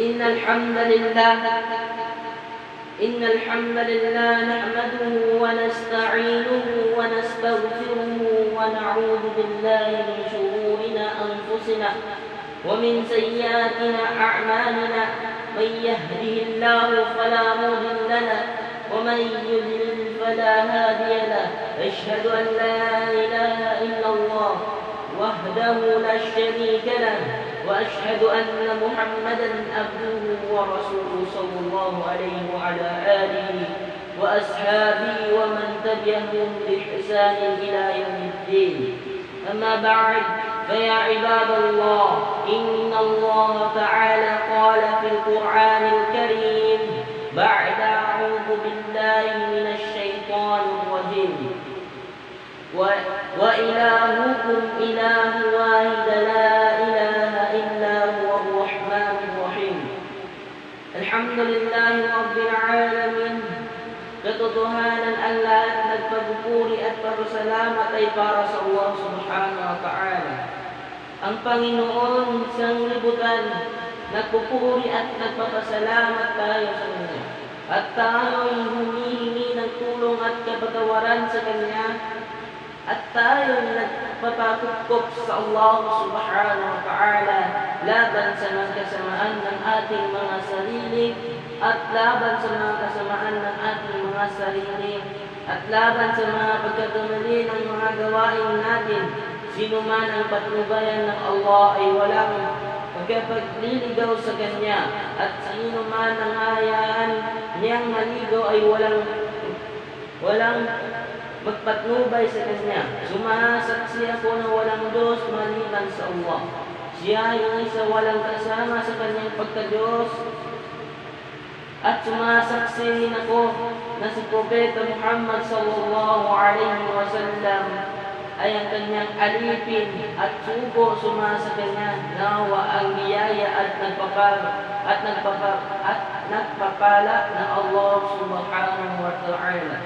إن الحمد لله إن الحمد لله نحمده ونستعينه ونستغفره ونعوذ بالله من شرورنا أنفسنا ومن سيئاتنا أعمالنا. من يهده الله فلا مضل له ومن يضلل فلا هادي له. أشهد أن لا إله إلا الله وحده لا شريك له. وأشهد أن محمدا عبده ورسوله صلى الله عليه وعلى آله وأصحابه ومن تبعهم بإحسان إلى يوم الدين. أما بعد فيا عباد الله إن الله تعالى قال في القرآن الكريم بعد أعوذ بالله من الشيطان الرجيم. وإلهكم إله واحد لا إله لله رب العالمين Katotohanan ang lahat nagpagpupuri at pagsalamat ay para sa Allah subhanahu wa ta'ala. Ang Panginoon sa libutan, nagpupuri at nagpapasalamat tayo sa Kanya. At tayo'y humihingi ng tulong at kapatawaran sa Kanya at tayo nagpapakupkop sa Allah subhanahu wa ta'ala laban sa mga kasamaan ng ating mga sarili at laban sa mga kasamaan ng ating mga sarili at laban sa mga pagkakamali ng mga gawain natin. Sino man ang patnubayan ng Allah ay walang pagkapagliligaw sa Kanya at sino man ang hayaan niyang maligaw ay walang walang magpatnubay sa Kanya. Sumasaksi ako na walang Diyos maliban sa Allah. Siya yung isa walang kasama sa Kanyang pagka-Diyos. At sumasaksi rin ako na si Propeta Muhammad sallallahu alaihi wasallam ay ang kanyang alipin at sugo suma sa kanya nawa ang biyaya at nagpapala at nagpapa at nagpapala ng Allah subhanahu wa ta'ala.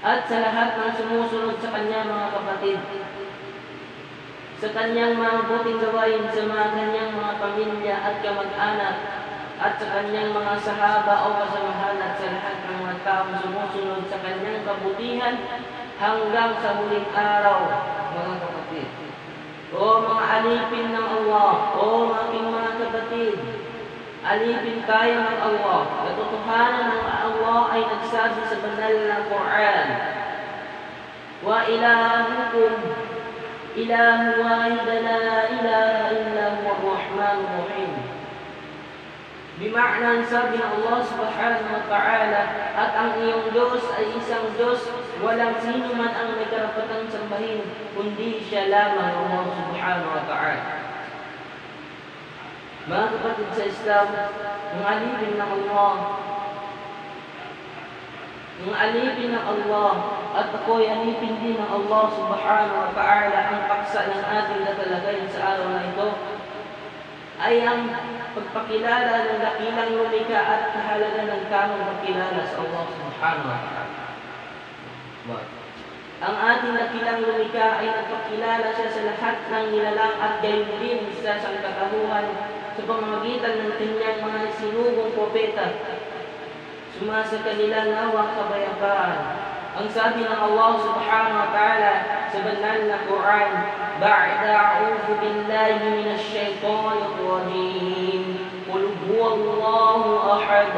At sa lahat ng sumusunod sa kanya mga kapatid sa kanyang mga buting gawain sa mga kanyang mga pamilya at kamag-anak at sa kanyang mga sahaba o kasamahan at sa lahat ng mga taong sumusunod sa kanyang kabutihan hanggang sa huling araw, mga kapatid. O mga alipin ng Allah, o aking mga kapatid, alipin tayo ng Allah. Katotohanan ng Allah ay nagsabi sa banal na Quran, Wa ilahukum ilahu wahid la ilaha illa huwa Bima'na sabi ng Allah subhanahu wa ta'ala at ang iyong Diyos ay isang Diyos walang sino man ang may karapatang sambahin kundi siya lamang Allah subhanahu wa ta'ala. Mga kapatid sa Islam, ang alipin ng Allah, ang alipin ng Allah at ako'y alipin din ng Allah subhanahu wa ta'ala ang paksa ng ating natalagay sa araw na ito ay ang pagpakilala ng dakilang lumika at kahalaga ng tamang pagkilala sa Allah subhanahu wa ta'ala. Ang ating dakilang lumika ay nagpakilala siya sa lahat ng nilalang at gayon din sa sangkatahuhan sa pamamagitan ng kanyang mga sinugong propeta. Sumasa kanila nawa kabayapaan. Ang sabi ng Allah subhanahu wa ta'ala تكتبن القرآن بعد أعوذ بالله من الشيطان الرجيم. قل هو الله أحد.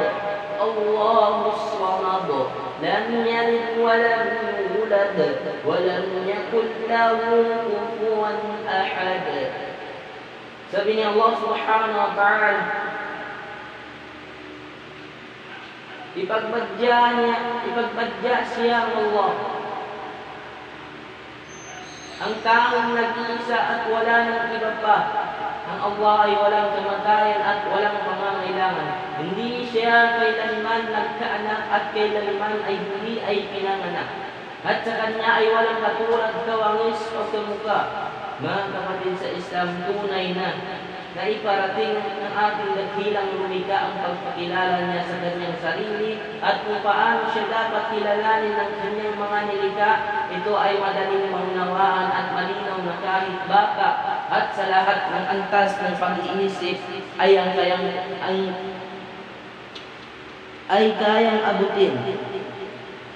الله الصمد. لم يلد ولم يولد. ولم يكن له كفوا أحد. سبني الله سبحانه وتعالى. Ipagbadya niya, ipagbadya siya Allah. Ang taong nag-iisa at wala ng iba pa. Ang Allah ay walang kamatayan at walang pangangailangan. Hindi siya kailanman nagkaanak at kailanman ay hindi ay pinanganak. At sa kanya ay walang katulad kawangis o kamuka. Mga kapatid sa Islam, tunay na na iparating ng ating naghilang lumika ang pagpakilala niya sa kanyang sarili at kung paano siya dapat kilalanin ng kanyang mga nilika, ito ay madaling maunawaan at malinaw na kahit baka at sa lahat ng antas ng pag-iisip ay ang kayang ang ay kayang abutin.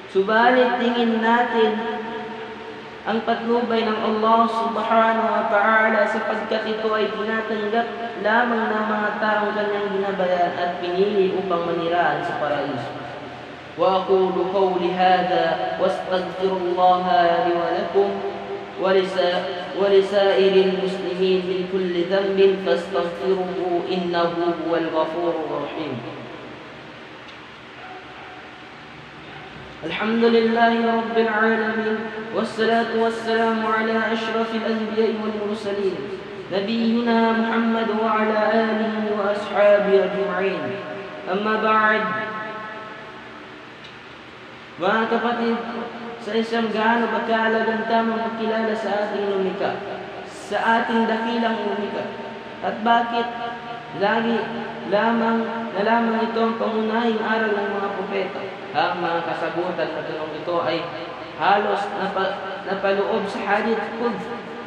Subalit tingin natin ang patnubay ng Allah subhanahu wa ta'ala sapagkat ito ay tinatanggap lamang ng mga taong kanyang ginabayan at pinili upang maniraan sa paraiso. وأقول قولي هذا واستغفر الله لي ولكم ولسا- ولسائر المسلمين من كل ذنب فاستغفروه إنه هو الغفور الرحيم الحمد لله رب العالمين والصلاة والسلام على أشرف الأنبياء والمرسلين نبينا محمد وعلى آله وأصحابه أجمعين أما بعد Mga kapatid, sa isang gaano ba kaalagang tamang pagkilala sa ating lumika, sa ating dakilang lumika, at bakit lagi lamang na lamang ito ang pangunahing aral ng mga propeta. Ang mga kasagutan na tanong ito ay halos napa, napaloob sa hadith Quds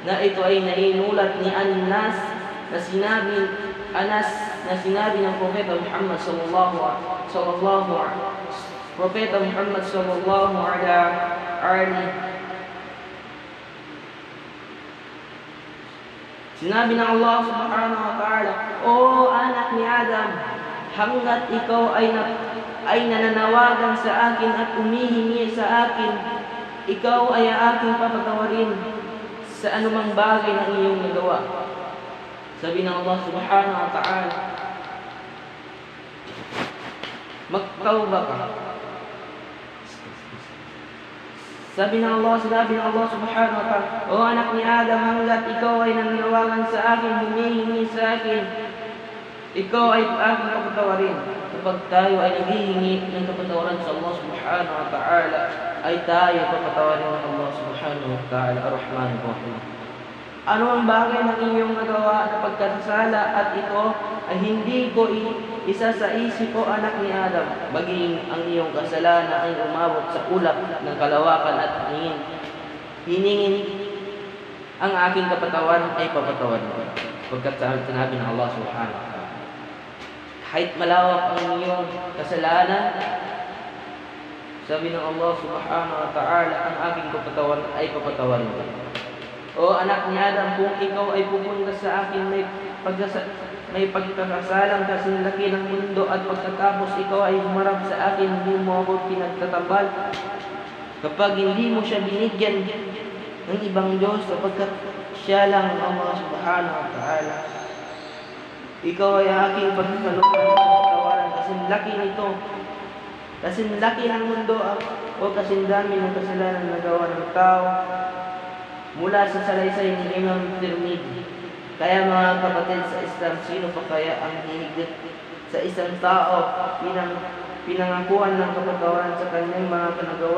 na ito ay nainulat ni Anas na sinabi Anas na sinabi ng propeta Muhammad sallallahu sallallahu Propeta Muhammad sallallahu alaihi Sinabi ng Allah subhanahu wa ta'ala, O anak ni Adam, hanggat ikaw ay, na, ay nananawagan sa akin at umihingi sa akin, ikaw ay aking papatawarin sa anumang bagay na iyong nagawa. Sabi ng Allah subhanahu wa ta'ala, magtawba ka. Sabi ng Allah, sinabi ng Allah subhanahu wa ta'ala, O anak ni Adam, hanggat ikaw ay nananawagan sa akin, humihingi sa akin, ikaw ay aking kapatawarin. Kapag tayo ay naghihingi ng kapatawaran sa Allah subhanahu wa ta'ala, ay tayo papatawarin ng Allah subhanahu wa ta'ala, ar-Rahman ar-Rahim. Ano ang bagay ng iyong nagawa na pagkasala at ito ay hindi ko isa sa isip ko anak ni Adam, maging ang iyong kasalanan ay umabot sa ulap ng kalawakan at hingin. Hiningin ang aking kapatawan ay papatawan ko. Pagkat sinabi ng Allah subhanahu. Kahit malawak ang iyong kasalanan, sabi ng Allah subhanahu wa ta'ala, ang aking kapatawan ay papatawan ko. O anak ni Adam, kung ikaw ay pupunta sa akin, may pagkasa may pagkakasalang kasing laki ng mundo at pagkatapos ikaw ay humarap sa akin, hindi mo ako pinagtatambal. Kapag hindi mo siya binigyan ng ibang Diyos, sapagkat siya lang ang mga subhanahu wa ta'ala. Ikaw ay aking pagkakaluan kasi laki nito. Kasi laki ng mundo o kasi dami ng kasalanan na gawa ng tao mula sa salaysay ni Imam Tirmidhi. Kaya mga kapatid sa Islam, sino pa kaya ang hihigit sa isang tao pinang pinangakuan ng kapatawaran sa kanyang mga kanagawa?